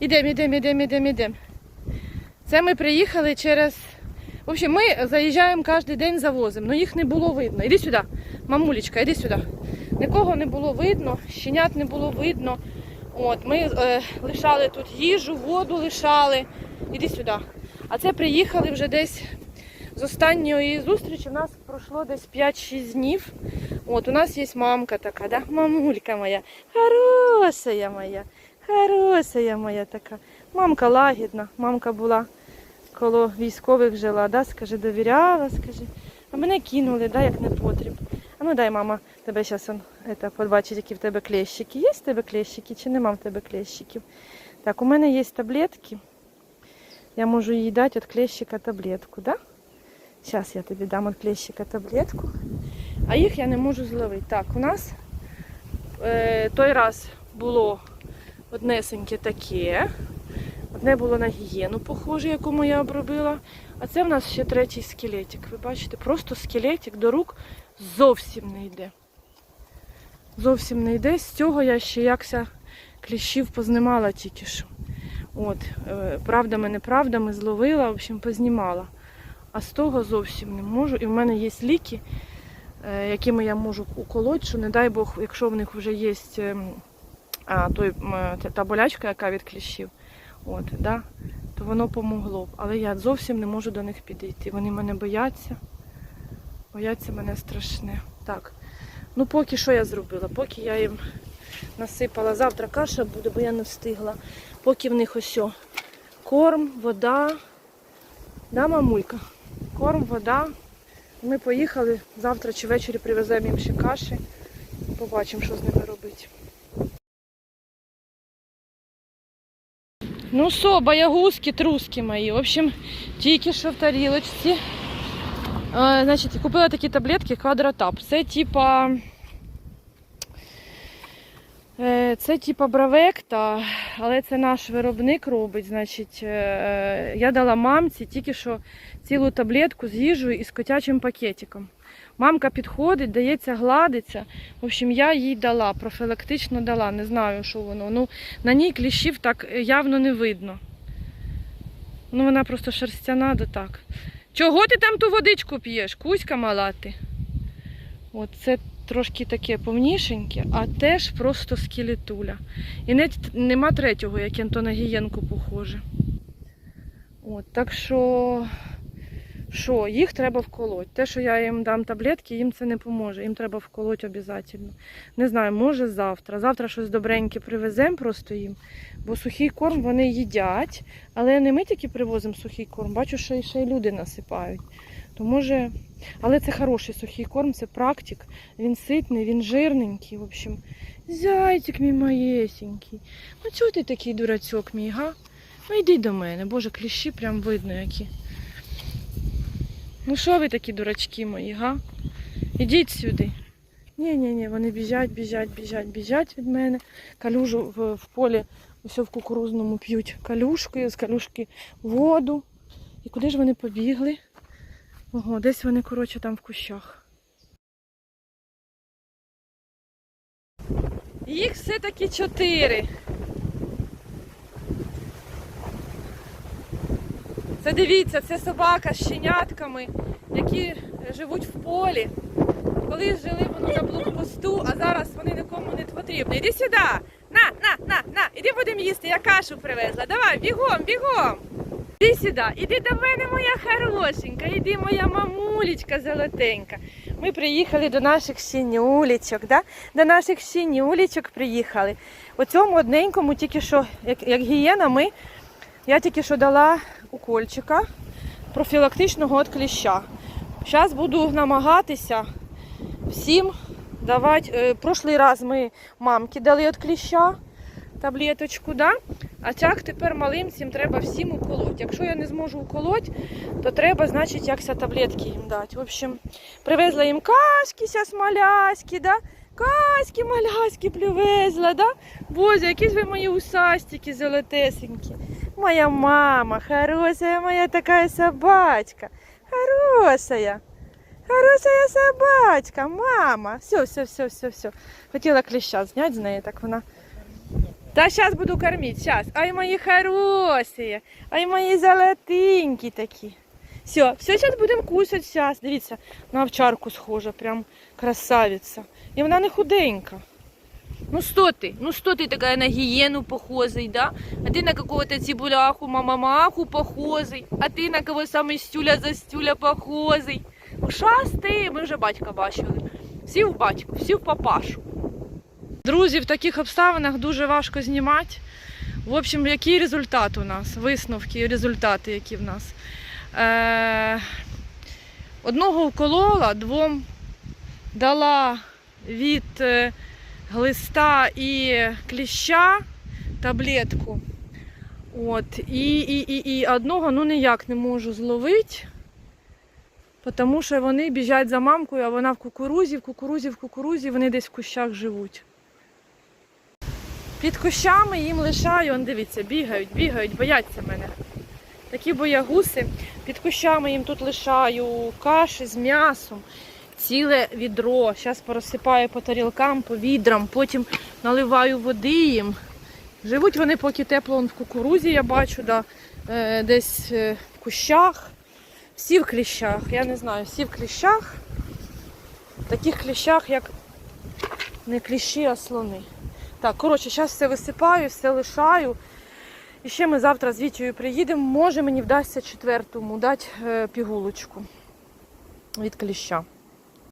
Ідемо, ідемо, ідемо, ідемо, ідемо. Це ми приїхали через. В общем, ми заїжджаємо кожен день завозимо, але їх не було видно. Іди сюди, мамулечка, іди сюди. Нікого не було видно, щенят не було видно. От, ми е, лишали тут їжу, воду лишали. Іди сюди. А це приїхали вже десь з останньої зустрічі. У нас пройшло десь 5-6 днів. От, у нас є мамка така, да? мамулька моя, хорошая моя, хорошая моя така. Мамка лагідна, мамка була коло військових жила, да? скажи, довіряла, скажи. А мене кинули, да, як не потріб. А ну дай, мама, тебе зараз побачить, які в тебе клещики. Є в тебе клещики чи нема в тебе клещиків? Так, у мене є таблетки. Я можу їй дати від клещика таблетку, да? Зараз я тобі дам від клещика таблетку. А їх я не можу зловити. Так, у нас е, той раз було однесеньке таке. Одне було на гієну, похоже, яку я обробила. А це в нас ще третій скелетик. Ви бачите, просто скелетик до рук зовсім не йде. Зовсім не йде. З цього я ще якся кліщів познімала тільки що. От, е, правдами, неправдами зловила, в общем, познімала. А з того зовсім не можу. І в мене є ліки, е, якими я можу уколоть, що не дай Бог, якщо в них вже є ем, а, той, та- та болячка, яка від кліщів, от, да, то воно помогло б. Але я зовсім не можу до них підійти. Вони мене бояться. Бояться мене страшне. Так. Ну поки що я зробила? Поки я їм насипала. Завтра каша буде, бо я не встигла. Поки в них ось корм, вода. Да, мамулька? Корм, вода. Ми поїхали. Завтра чи ввечері привеземо їм ще каші. Побачимо, що з ними робити. Ну що, боягузки, труски мої. В общем, тільки що в тарілочці. А, значить, купила такі таблетки квадротап. Це типа. е, Це типа бравекта, але це наш виробник робить. Значить, е, я дала мамці тільки що цілу таблетку з їжею і з котячим пакетиком. Мамка підходить, дається, гладиться. В общем, я їй дала, профілактично дала, не знаю, що воно. Ну, на ній кліщів так явно не видно. Ну, вона просто шерстяна, да так. Чого ти там ту водичку п'єш? Кузька мала ти. От це трошки таке повнішеньке, а теж просто скелетуля. І не, нема третього, як на гієнку похоже. От, так що, що, їх треба вколоть. Те, що я їм дам таблетки, їм це не поможе. Їм треба вколоть обов'язково. Не знаю, може завтра. Завтра щось добреньке привеземо просто їм. Бо сухий корм вони їдять. Але не ми тільки привозимо сухий корм, бачу, що ще й люди насипають. То може. Але це хороший сухий корм, це практик. Він ситний, він жирненький. В общем, зайчик мій маєсенький. Ну чого ти такий дурачок мій, га? Ну йди до мене, боже, кліщі прям видно які. Ну що ви такі дурачки мої, га? Ідіть сюди. Ні, ні, ні, вони біжать, біжать, біжать, біжать від мене. Калюжу в, в полі Усе в кукурузному п'ють калюшкою, з калюшки воду. І куди ж вони побігли? Ого, десь вони, коротше, там в кущах. Їх все-таки чотири. Це дивіться, це собака з щенятками, які живуть в полі. Колись жили вони на блокпосту, а зараз вони нікому не потрібні. Іди сюди! На, на, на, на, іди будемо їсти, я кашу привезла. Давай, бігом, бігом. Іди сюди, іди до мене, моя хорошенька, іди моя мамулечка золотенька. Ми приїхали до наших синюлечок, да? до наших синюлечок приїхали. У цьому одненькому, тільки що, як, як гієна, ми, я тільки що дала укольчика профілактичного від кліща. Зараз буду намагатися всім давати. Е, прошлий раз ми мамки дали від кліща таблеточку, да? а так тепер малим цим треба всім уколоть. Якщо я не зможу уколоть, то треба, значить, якся таблетки їм дати. В общем, привезла їм кашки сясь маляські, да? Каськи маляськи привезла, да? Боже, які ж ви мої усастики золотесенькі. Моя мама, хорошая моя такая собачка. Хорошая. Хорошая собачка, мама. Все, все, все, все, все. Хотіла кліща зняти з неї, так вона Та зараз буду кормити, зараз. Ай, мої хороші, ай, мої золотенькі такі. Все, все, зараз будемо кусати, зараз. Дивіться, на овчарку схожа, прям красавиця. І вона не худенька. Ну что ты? Ну что ты такая на гиену похожий, да? А ты на какого-то цибуляху, мамамаху похожий. А ти на кого саме стюля за стюля похожий. Ушастий, ми вже батька бачили. Всі в батьку, всі в папашу. Друзі, в таких обставинах дуже важко знімати. В общем, який результат у нас? Висновки і результати, які в нас. Е- одного вколола, двом дала від е, глиста і кліща таблетку. От, і, і, і, і одного ну ніяк не можу зловити, тому що вони біжать за мамкою, а вона в кукурузі, в кукурузі, в кукурузі, вони десь в кущах живуть. Під кущами їм лишаю, он дивіться, бігають, бігають, бояться мене. Такі боягуси. Під кущами їм тут лишаю каші з м'ясом, ціле відро. Зараз порозсипаю по тарілкам, по відрам, потім наливаю води їм. Живуть вони поки тепло в кукурузі, я бачу, да, е, десь е, в кущах. Всі в кліщах, я не знаю, всі в кліщах. Таких кліщах, як не кліщі, а слони. Так, коротше, зараз все висипаю, все лишаю. І ще ми завтра з Вітєю приїдемо. Може мені вдасться четвертому дати е, пігулочку від кліща.